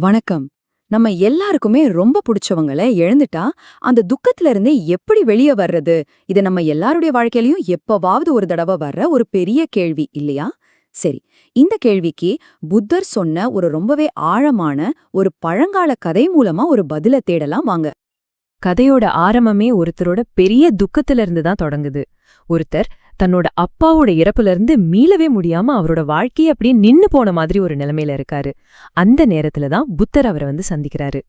வணக்கம். நம்ம எல்லாருக்குமே ரொம்ப பிடிச்சவங்கள எழுந்துட்டா அந்த துக்கத்துல இருந்தே எப்படி வெளியே வர்றது? இது நம்ம எல்லாருடைய வாழ்க்கையிலயும் எப்பவாவது ஒரு தடவை வர்ற ஒரு பெரிய கேள்வி இல்லையா? சரி இந்த கேள்விக்கு புத்தர் சொன்ன ஒரு ரொம்பவே ஆழமான ஒரு பழங்கால கதை மூலமா ஒரு பதில தேடலாம் வாங்க. கதையோட ஆரம்பமே ஒருத்தரோட பெரிய துக்கத்துல இருந்து தான் தொடங்குது. ஒருத்தர் தன்னோட அப்பாவோட இறப்புல இருந்து மீளவே முடியாம அவரோட வாழ்க்கையை அப்படியே நின்னு போன மாதிரி ஒரு நிலைமையில இருக்காரு. அந்த நேரத்துல தான் புத்தர் அவரை வந்து சந்திக்கிறாரு.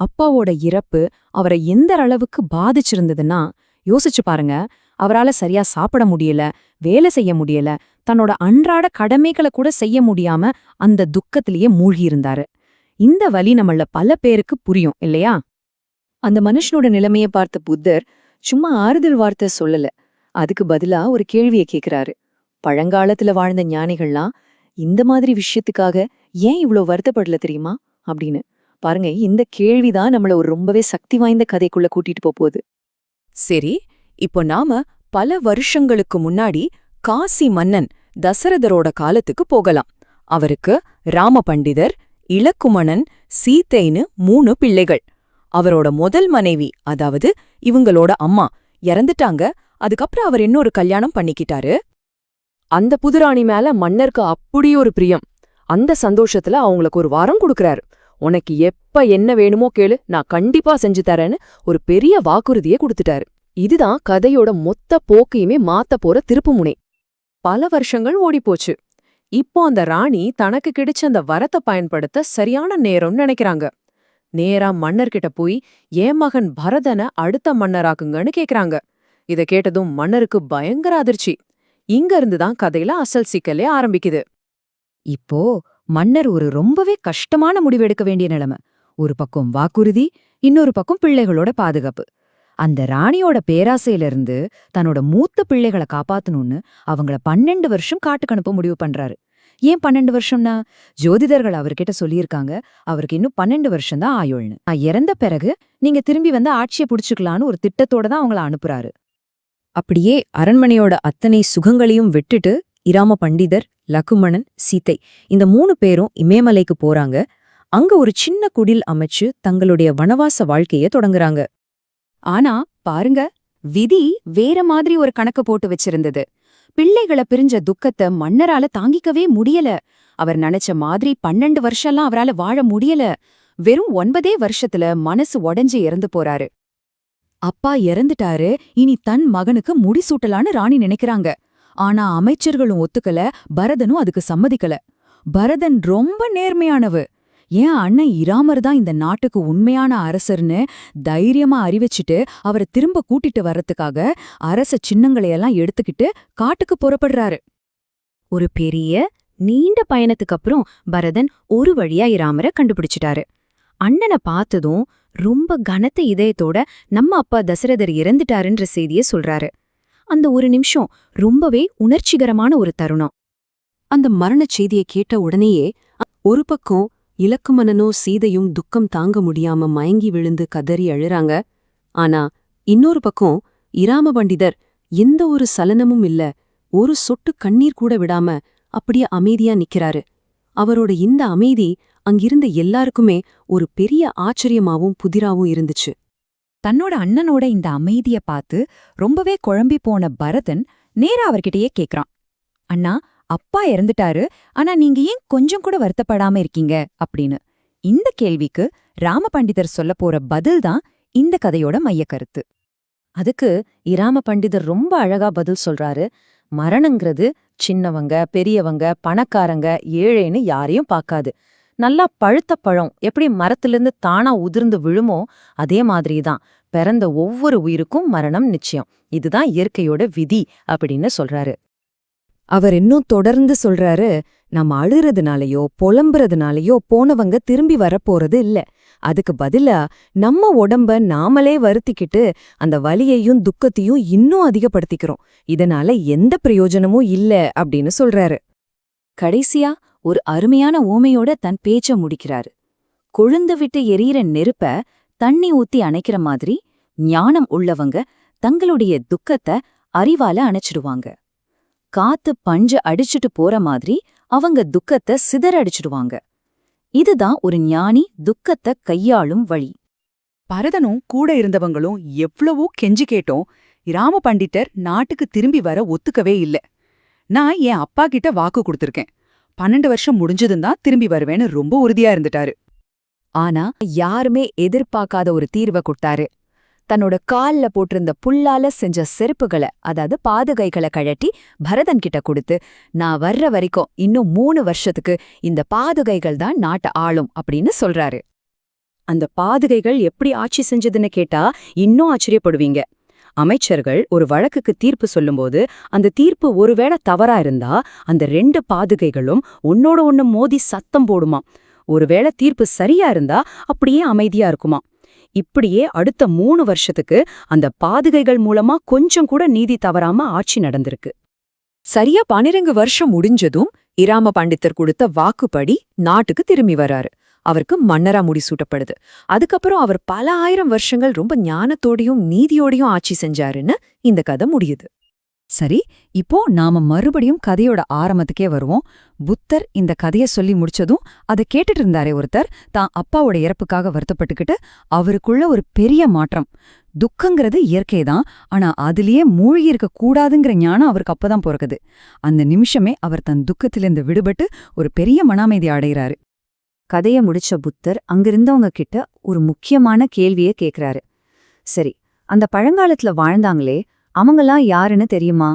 அப்பாவோட இறப்பு அவரை எந்த அளவுக்கு பாதிச்சிருந்ததுன்னா யோசிச்சு பாருங்க. அவரால சரியா சாப்பிட முடியல வேலை செய்ய முடியல தன்னோட அன்றாட கடமைகளை கூட செய்ய முடியாம அந்த துக்கத்திலேயே மூழ்கியிருந்தாரு. இந்த வலி நம்மள பல பேருக்கு புரியும் இல்லையா? அந்த மனுஷனோட நிலைமைய பார்த்த புத்தர் சும்மா ஆறுதல் வார்த்தை சொல்லல. அதுக்கு பதிலா ஒரு கேள்வியை கேக்குறாரு. பழங்காலத்துல வாழ்ந்த ஞானிகள்லாம் இந்த மாதிரி விஷயத்துக்காக ஏன் இவ்ளோ வருத்தப்படல தெரியுமா? அப்படின்னு. பாருங்க இந்த கேள்விதான் நம்மள ஒரு ரொம்பவே சக்தி வாய்ந்த கதைக்குள்ள கூட்டிட்டு போகுது சரி இப்போ நாம பல வருஷங்களுக்கு முன்னாடி காசி மன்னன் தசரதரோட காலத்துக்கு போகலாம். அவருக்கு ராம பண்டிதர் இலக்குமணன் சீத்தைன்னு மூணு பிள்ளைகள். அவரோட முதல் மனைவி அதாவது இவங்களோட அம்மா இறந்துட்டாங்க. அதுக்கப்புறம் அவர் இன்னொரு கல்யாணம் பண்ணிக்கிட்டாரு. அந்த புதுராணி மேல மன்னருக்கு அப்படி ஒரு பிரியம். அந்த சந்தோஷத்துல அவங்களுக்கு ஒரு வாரம் கொடுக்கறாரு. உனக்கு எப்ப என்ன வேணுமோ கேளு நான் கண்டிப்பா செஞ்சு தரேன்னு ஒரு பெரிய வாக்குறுதியை கொடுத்துட்டாரு. இதுதான் கதையோட மொத்த போக்கையுமே மாத்த போற திருப்புமுனை. பல வருஷங்கள் ஓடிப்போச்சு. இப்போ அந்த ராணி தனக்கு கிடைச்ச அந்த வரத்தை பயன்படுத்த சரியான நேரம்னு நினைக்கிறாங்க. நேரா மன்னர்கிட்ட போய் என் மகன் பரதனை அடுத்த மன்னராக்குங்கன்னு கேக்குறாங்க. இத கேட்டதும் மன்னருக்கு பயங்கர அதிர்ச்சி. இங்க இருந்துதான் கதையில அசல் சிக்கலே ஆரம்பிக்குது. இப்போ மன்னர் ஒரு ரொம்பவே கஷ்டமான முடிவெடுக்க வேண்டிய நிலைமை. ஒரு பக்கம் வாக்குறுதி இன்னொரு பக்கம் பிள்ளைகளோட பாதுகாப்பு. அந்த ராணியோட பேராசையில இருந்து தன்னோட மூத்த பிள்ளைகளை காப்பாத்தணும்னு அவங்கள பன்னெண்டு வருஷம் காட்டுக்கு அனுப்ப முடிவு பண்றாரு. ஏன் பன்னெண்டு வருஷம்னா? ஜோதிடர்கள் அவர்கிட்ட சொல்லியிருக்காங்க அவருக்கு இன்னும் பன்னெண்டு வருஷம் தான் ஆயுள்னு. நான் இறந்த பிறகு நீங்க திரும்பி வந்து ஆட்சியை புடிச்சுக்கலான்னு ஒரு திட்டத்தோட தான் அவங்கள அனுப்புறாரு. அப்படியே அரண்மனையோட அத்தனை சுகங்களையும் விட்டுட்டு இராம பண்டிதர் லக்குமணன் சீத்தை இந்த மூணு பேரும் இமயமலைக்கு போறாங்க. அங்க ஒரு சின்ன குடில் அமைச்சு தங்களுடைய வனவாச வாழ்க்கைய தொடங்குறாங்க. ஆனா பாருங்க விதி வேற மாதிரி ஒரு கணக்கு போட்டு வச்சிருந்தது. பிள்ளைகள பிரிஞ்ச துக்கத்தை மன்னரால தாங்கிக்கவே முடியல. அவர் நினைச்ச மாதிரி பன்னெண்டு வருஷம்லாம் அவரால வாழ முடியல. வெறும் ஒன்பதே வருஷத்துல மனசு உடஞ்சி இறந்து போறாரு. அப்பா இறந்துட்டாரு இனி தன் மகனுக்கு முடிசூட்டலான்னு ராணி நினைக்கிறாங்க. ஆனா அமைச்சர்களும் ஒத்துக்கல பரதனும் அதுக்கு சம்மதிக்கல. பரதன் ரொம்ப நேர்மையானவு. ஏன் அண்ணன் இராமர் தான் இந்த நாட்டுக்கு உண்மையான அரசர்னு தைரியமா அறிவிச்சிட்டு அவரை திரும்ப கூட்டிட்டு வர்றதுக்காக அரச சின்னங்களையெல்லாம் எடுத்துக்கிட்டு காட்டுக்கு புறப்படுறாரு. ஒரு பெரிய நீண்ட பயணத்துக்கு அப்புறம் பரதன் ஒரு வழியா இராமரை கண்டுபிடிச்சிட்டாரு. அண்ணனை பார்த்ததும் ரொம்ப கனத்த இதயத்தோட நம்ம அப்பா தசரதர் இறந்துட்டாருன்ற செய்திய சொல்றாரு. அந்த ஒரு நிமிஷம் ரொம்பவே உணர்ச்சிகரமான ஒரு தருணம். அந்த மரணச் செய்தியை கேட்ட உடனேயே ஒரு பக்கம் இலக்குமணனும் சீதையும் துக்கம் தாங்க முடியாம மயங்கி விழுந்து கதறி அழுறாங்க. ஆனா இன்னொரு பக்கம் இராம பண்டிதர் எந்த ஒரு சலனமும் இல்ல ஒரு சொட்டு கண்ணீர் கூட விடாம அப்படியே அமைதியா நிக்கிறாரு. அவரோட இந்த அமைதி அங்கிருந்த எல்லாருக்குமே ஒரு பெரிய ஆச்சரியமாவும் புதிராவும் இருந்துச்சு. தன்னோட அண்ணனோட இந்த அமைதிய பார்த்து ரொம்பவே குழம்பி போன பரதன் நேரா அவர்கிட்டயே கேக்குறான். அண்ணா அப்பா இறந்துட்டாரு ஆனா நீங்க ஏன் கொஞ்சம் கூட வருத்தப்படாம இருக்கீங்க? அப்படின்னு. இந்த கேள்விக்கு ராம பண்டிதர் சொல்ல போற பதில் தான் இந்த கதையோட மையக் கருத்து அதுக்கு இராம பண்டிதர் ரொம்ப அழகா பதில் சொல்றாரு. மரணங்கிறது சின்னவங்க பெரியவங்க பணக்காரங்க ஏழைன்னு யாரையும் பார்க்காது. நல்லா பழுத்த பழம் எப்படி மரத்திலிருந்து தானா உதிர்ந்து விழுமோ அதே மாதிரி தான் பிறந்த ஒவ்வொரு உயிருக்கும் மரணம் நிச்சயம். இதுதான் இயற்கையோட விதி அப்படின்னு சொல்றாரு. அவர் இன்னும் தொடர்ந்து சொல்றாரு நம்ம அழுறதுனாலயோ புலம்புறதுனாலயோ போனவங்க திரும்பி வரப்போறது இல்ல. அதுக்கு பதிலா நம்ம உடம்ப நாமளே வருத்திக்கிட்டு அந்த வலியையும் துக்கத்தையும் இன்னும் அதிகப்படுத்திக்கிறோம். இதனால எந்த பிரயோஜனமும் இல்ல அப்படின்னு சொல்றாரு. கடைசியா ஒரு அருமையான ஓமையோட தன் பேச்ச முடிக்கிறாரு. கொழுந்து விட்டு எரியற நெருப்ப தண்ணி ஊத்தி அணைக்கிற மாதிரி ஞானம் உள்ளவங்க தங்களுடைய துக்கத்தை அறிவால அணைச்சிடுவாங்க. காத்து பஞ்ச அடிச்சுட்டு போற மாதிரி அவங்க துக்கத்தை சிதறடிச்சிடுவாங்க இதுதான் ஒரு ஞானி துக்கத்தை கையாளும் வழி. பரதனும் கூட இருந்தவங்களும் எவ்வளவோ கெஞ்சி கேட்டோம். ராம பண்டிட்டர் நாட்டுக்கு திரும்பி வர ஒத்துக்கவே இல்ல. நான் என் அப்பா கிட்ட வாக்கு கொடுத்திருக்கேன். பன்னெண்டு வருஷம் முடிஞ்சதும் தான் திரும்பி வருவேன்னு ரொம்ப உறுதியா இருந்துட்டாரு. ஆனா யாருமே எதிர்பார்க்காத ஒரு தீர்வை கொடுத்தாரு. தன்னோட கால்ல போட்டிருந்த புல்லால செஞ்ச செருப்புகளை அதாவது பாதுகைகளை கழட்டி பரதன் கிட்ட கொடுத்து நான் வர்ற வரைக்கும் இன்னும் மூணு வருஷத்துக்கு இந்த பாதுகைகள் தான் நாட்டை ஆளும் அப்படின்னு சொல்றாரு. அந்த பாதுகைகள் எப்படி ஆட்சி செஞ்சதுன்னு கேட்டா இன்னும் ஆச்சரியப்படுவீங்க. அமைச்சர்கள் ஒரு வழக்குக்கு தீர்ப்பு சொல்லும்போது அந்த தீர்ப்பு ஒருவேளை தவறா இருந்தா அந்த ரெண்டு பாதுகைகளும் ஒன்னோட ஒண்ணு மோதி சத்தம் போடுமா ஒருவேளை தீர்ப்பு சரியா இருந்தா அப்படியே அமைதியா இருக்குமா இப்படியே அடுத்த மூணு வருஷத்துக்கு அந்த பாதுகைகள் மூலமா கொஞ்சம் கூட நீதி தவறாம ஆட்சி நடந்திருக்கு. சரியா பனிரெண்டு வருஷம் முடிஞ்சதும் இராம பண்டித்தர் கொடுத்த வாக்குப்படி நாட்டுக்கு திரும்பி வராரு. அவருக்கு மன்னரா முடிசூட்டப்படுது அதுக்கப்புறம் அவர் பல ஆயிரம் வருஷங்கள் ரொம்ப ஞானத்தோடையும் நீதியோடையும் ஆட்சி செஞ்சாருன்னு இந்த கதை முடியுது. சரி இப்போ நாம மறுபடியும் கதையோட ஆரம்பத்துக்கே வருவோம். புத்தர் இந்த கதைய சொல்லி முடிச்சதும் அதை கேட்டுட்டு இருந்தாரே ஒருத்தர். தான் அப்பாவோட இறப்புக்காக வருத்தப்பட்டுக்கிட்டு அவருக்குள்ள ஒரு பெரிய மாற்றம். துக்கங்கிறது இயற்கைதான் ஆனா அதுலயே மூழ்கி இருக்க கூடாதுங்கிற ஞானம் அவருக்கு அப்பதான் பிறகுது அந்த நிமிஷமே அவர் தன் துக்கத்திலிருந்து விடுபட்டு ஒரு பெரிய மனாமைதி அடைகிறாரு. கதையை முடிச்ச புத்தர் அங்கிருந்தவங்க கிட்ட ஒரு முக்கியமான கேள்விய கேக்குறாரு. சரி அந்த பழங்காலத்துல வாழ்ந்தாங்களே அவங்களாம் யாருன்னு தெரியுமா?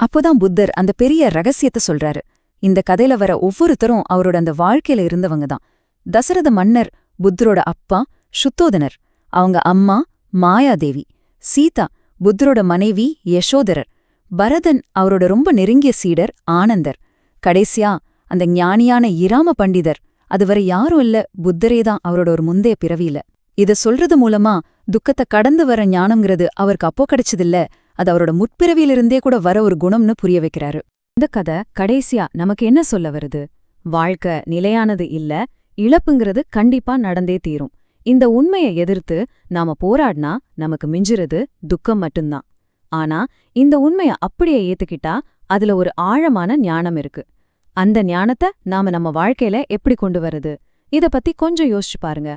அப்போதான் புத்தர் அந்த பெரிய ரகசியத்தை சொல்றாரு. இந்த கதையில வர ஒவ்வொருத்தரும் அவரோட அந்த வாழ்க்கையில இருந்தவங்க தான் தசரத மன்னர் புத்தரோட அப்பா சுத்தோதனர் அவங்க அம்மா மாயாதேவி சீதா புத்தரோட மனைவி யசோதரர் பரதன் அவரோட ரொம்ப நெருங்கிய சீடர் ஆனந்தர். கடைசியா அந்த ஞானியான இராம பண்டிதர் அதுவரை யாரும் இல்ல புத்தரே தான் அவரோட ஒரு முந்தைய பிறவியில. இத சொல்றது மூலமா துக்கத்தை கடந்து வர ஞானம்ங்கிறது அவருக்கு அப்போ கிடைச்சதில்ல. அது அவரோட முற்பிறவியிலிருந்தே கூட வர ஒரு குணம்னு புரிய வைக்கிறாரு. இந்த கதை கடைசியா நமக்கு என்ன சொல்ல வருது? வாழ்க்கை நிலையானது இல்ல இழப்புங்கிறது கண்டிப்பா நடந்தே தீரும். இந்த உண்மையை எதிர்த்து நாம போராடினா நமக்கு மிஞ்சுறது துக்கம் மட்டும்தான். ஆனா இந்த உண்மைய அப்படியே ஏத்துக்கிட்டா அதுல ஒரு ஆழமான ஞானம் இருக்கு. அந்த ஞானத்தை நாம நம்ம வாழ்க்கையில எப்படி கொண்டு வருது இத பத்தி கொஞ்சம் யோசிச்சு பாருங்க.